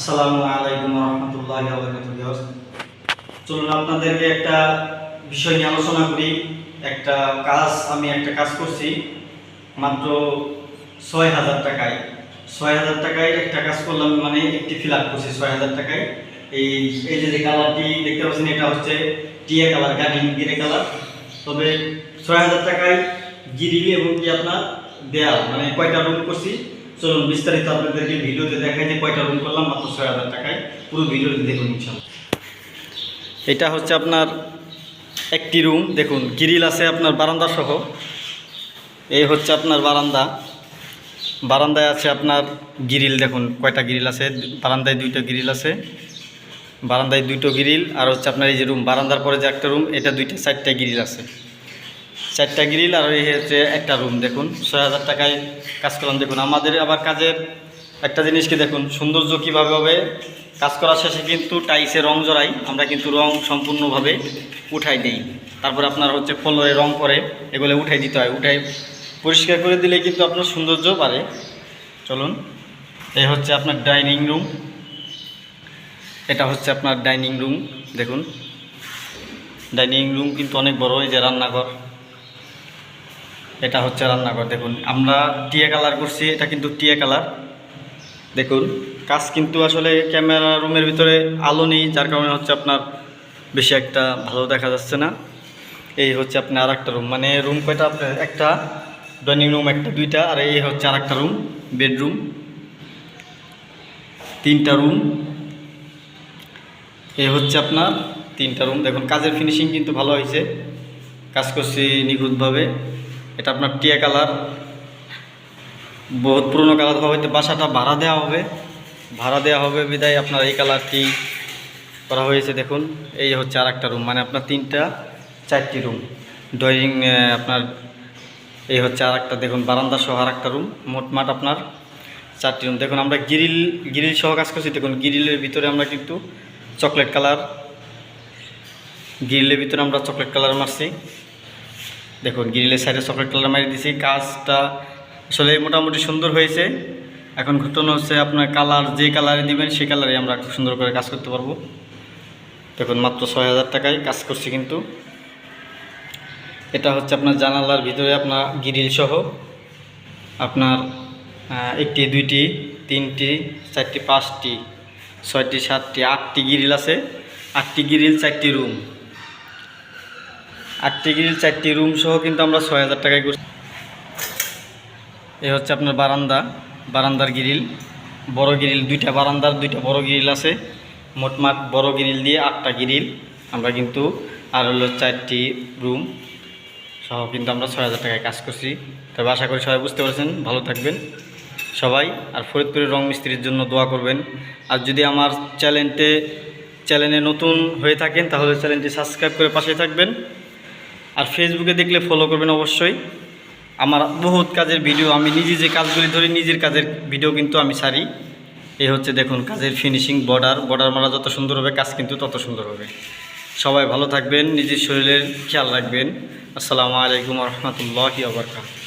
আসসালামু আলাইকুম রহমতুল্লাহ চলুন আপনাদেরকে একটা বিষয় নিয়ে আলোচনা করি। একটা কাজ, আমি একটা কাজ করছি, মাত্র ছয় হাজার টাকায়। ছয় হাজার টাকায় একটা কাজ করলাম মানে একটি ফিল আপ করছি ছয় হাজার টাকায়। এই এই যে কালারটি দেখতে পাচ্ছেন, এটা হচ্ছে টিয়া কালার গার্ডিং গিরে কালার তবে ছয় হাজার টাকায় গিরিল এবং কি আপনার দেয়াল মানে কয়টা রুম করছি? চলুন, বিস্তারিত আপনাদেরকে ভিডিওতে দেখাই যে কয়টা রুম করলাম, মাত্র ছয় হাজার টাকায়। পুরো ভিডিওতে দেখুন এটা হচ্ছে আপনার একটি রুম দেখুন গিরিল আছে আপনার বারান্দা সহ। এই হচ্ছে আপনার বারান্দা। বারান্দায় আছে আপনার গিরিল দেখুন, কয়টা গিরিল আছে? বারান্দায় দুইটা গ্রিল আছে। বারান্দায় দুটো গ্রিল আর হচ্ছে আপনার এই যে রুম বারান্দার পরে যে একটা রুম এটা দুইটা, চারটা গিরিল আছে। চারটা গ্রিল আর এই হচ্ছে একটা রুম দেখুন। ছয় হাজার টাকায় কাজ করলাম, দেখুন। আমাদের আবার কাজের একটা জিনিসকে দেখুন, সৌন্দর্য কীভাবে হবে? কাজ করার শেষে কিন্তু টাইসে রং জড়াই, আমরা কিন্তু রং সম্পূর্ণভাবে উঠাই দিই। তারপর আপনার হচ্ছে ফ্লোরে রং করে এগুলো উঠাই দিতে হয়। উঠাই পরিষ্কার করে দিলে কিন্তু আপনার সৌন্দর্য বাড়ে। চলুন, এই হচ্ছে আপনার ডাইনিং রুম। এটা হচ্ছে আপনার ডাইনিং রুম, দেখুন। ডাইনিং রুম কিন্তু অনেক বড়, এই যে রান্নাঘর। এটা হচ্ছে রান্নাঘর, দেখুন। আমরা টিয়া কালার করছি, এটা কিন্তু টিয়া কালার। দেখুন, কাজ কিন্তু আসলে ক্যামেরা রুমের ভিতরে আলো নেই, যার কারণে হচ্ছে আপনার বেশি একটা ভালো দেখা যাচ্ছে না। এই হচ্ছে আপনার আর একটা রুম মানে রুম কয়টা আপনার একটা ডাইনিং রুম, একটা দুইটা, আর এই হচ্ছে আর একটা রুম, বেডরুম। তিনটা রুম। এই হচ্ছে আপনার তিনটা রুম। দেখুন, কাজের ফিনিশিং কিন্তু ভালো হয়েছে। কাজ করছি নিখুঁতভাবে। এটা আপনার টিয়া কালার। বহুত পুরনো কালার হয়তো বাসাটা ভাড়া দেওয়া হবে। ভাড়া দেওয়া হবে বিদায়, আপনার এই কালারটি করা হয়েছে, দেখুন। এই হচ্ছে আর একটা রুম মানে আপনার তিনটা, চারটি রুম ড্রয়িং আপনার এই হচ্ছে আর একটা দেখুন, বারান্দা সহ আর একটা রুম মোটমাট আপনার চারটি রুম দেখুন, আমরা গ্রিল গ্রিল সহ কাজ করছি, দেখুন গ্রিলের ভিতরে আমরা কিন্তু চকলেট কালার গ্রিলের ভিতরে আমরা চকলেট কালার মারছি। দেখুন, গ্রিলের সাইডে চকলেট কালার মারি দিছি, কাজটা আসলে মোটামুটি সুন্দর হয়েছে। এখন ঘটনা হচ্ছে আপনার কালার যে কালারে দিবেন, সেই কালারে আমরা খুব সুন্দর করে কাজ করতে পারব। দেখুন, মাত্র ছয় হাজার টাকায় কাজ করছি কিন্তু। এটা হচ্ছে আপনার জানালার ভিতরে আপনার গ্রিল সহ আপনার একটি, দুইটি, তিনটি, চারটি, পাঁচটি, ছয়টি, সাতটি, আটটি গ্রিল আছে। আটটি গ্রিল চারটি রুম আটটি গ্রিল চারটি রুম সহ কিন্তু আমরা ছয় হাজার টাকায় করছি এই হচ্ছে আপনার বারান্দা, বারান্দার গ্রিল বড় গ্রিল দুইটা বারান্দার, দুইটা বড় গ্রিল আছে। মোটমাট বড় গ্রিল দিয়ে আটটা গ্রিল আমরা কিন্তু আর হলো চারটি রুম সহ কিন্তু আমরা ছয় হাজার টাকায় কাজ করছি। তবে আশা করি সবাই বুঝতে পারছেন। ভালো থাকবেন সবাই। আর ফরিদপুরের রং মিস্ত্রির জন্য দোয়া করবেন। আর যদি আমার চ্যানেলতে চ্যানেলে নতুন হয়ে থাকেন, তাহলে চ্যানেলটি সাবস্ক্রাইব করে পাশে থাকবেন। আর ফেসবুকে দেখলে ফলো করবেন অবশ্যই। আমার বহুত কাজের ভিডিও আমি নিজে যে কাজগুলি ধরি, নিজের কাজের ভিডিও কিন্তু আমি সারি এই হচ্ছে দেখুন, কাজের ফিনিশিং বর্ডার বর্ডার মারা যত সুন্দর হবে, কাজ কিন্তু তত সুন্দর হবে। সবাই ভালো থাকবেন, নিজের শরীরের খেয়াল রাখবেন। আসসালামু আলাইকুম রহমতুল্লাহ আবরকাত